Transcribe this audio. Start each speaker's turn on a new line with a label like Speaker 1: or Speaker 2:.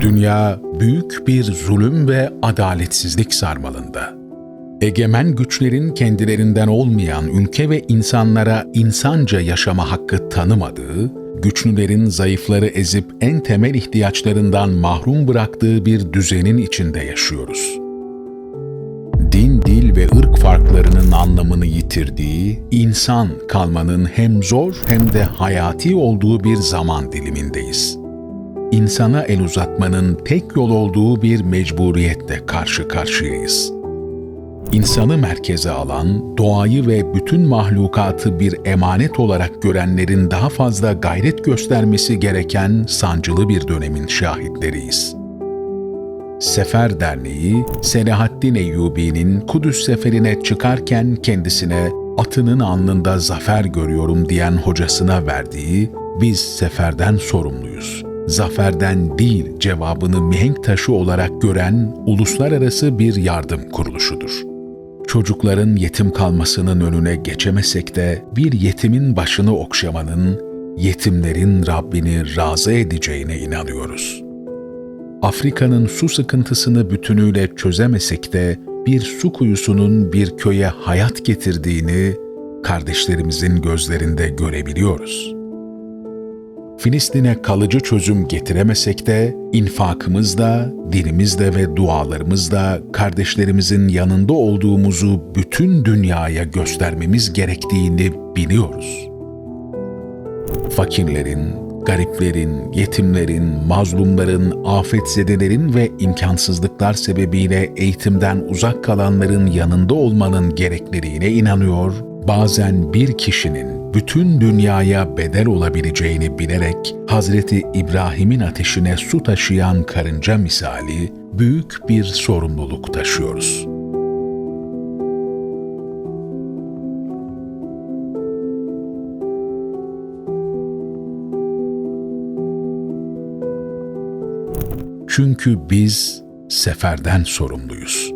Speaker 1: Dünya büyük bir zulüm ve adaletsizlik sarmalında. Egemen güçlerin kendilerinden olmayan ülke ve insanlara insanca yaşama hakkı tanımadığı, güçlülerin zayıfları ezip en temel ihtiyaçlarından mahrum bıraktığı bir düzenin içinde yaşıyoruz. Din, dil ve ırk farklarının anlamını yitirdiği, insan kalmanın hem zor hem de hayati olduğu bir zaman dilimindeyiz. İnsana el uzatmanın tek yol olduğu bir mecburiyetle karşı karşıyayız. İnsanı merkeze alan, doğayı ve bütün mahlukatı bir emanet olarak görenlerin daha fazla gayret göstermesi gereken sancılı bir dönemin şahitleriyiz. Sefer Derneği, Selahaddin Eyyubi'nin Kudüs seferine çıkarken kendisine atının alnında zafer görüyorum diyen hocasına verdiği biz seferden sorumluyuz, zaferden değil cevabını mihenk taşı olarak gören uluslararası bir yardım kuruluşudur. Çocukların yetim kalmasının önüne geçemesek de bir yetimin başını okşamanın yetimlerin Rabbini razı edeceğine inanıyoruz.'' Afrika'nın su sıkıntısını bütünüyle çözemesek de bir su kuyusunun bir köye hayat getirdiğini kardeşlerimizin gözlerinde görebiliyoruz. Filistin'e kalıcı çözüm getiremesek de infakımızda, dilimizde ve dualarımızda kardeşlerimizin yanında olduğumuzu bütün dünyaya göstermemiz gerektiğini biliyoruz. Fakirlerin, gariplerin, yetimlerin, mazlumların, afetzedelerin ve imkansızlıklar sebebiyle eğitimden uzak kalanların yanında olmanın gerekliliğine inanıyor, bazen bir kişinin bütün dünyaya bedel olabileceğini bilerek Hazreti İbrahim'in ateşine su taşıyan karınca misali büyük bir sorumluluk taşıyoruz.'' Çünkü biz seferden sorumluyuz.''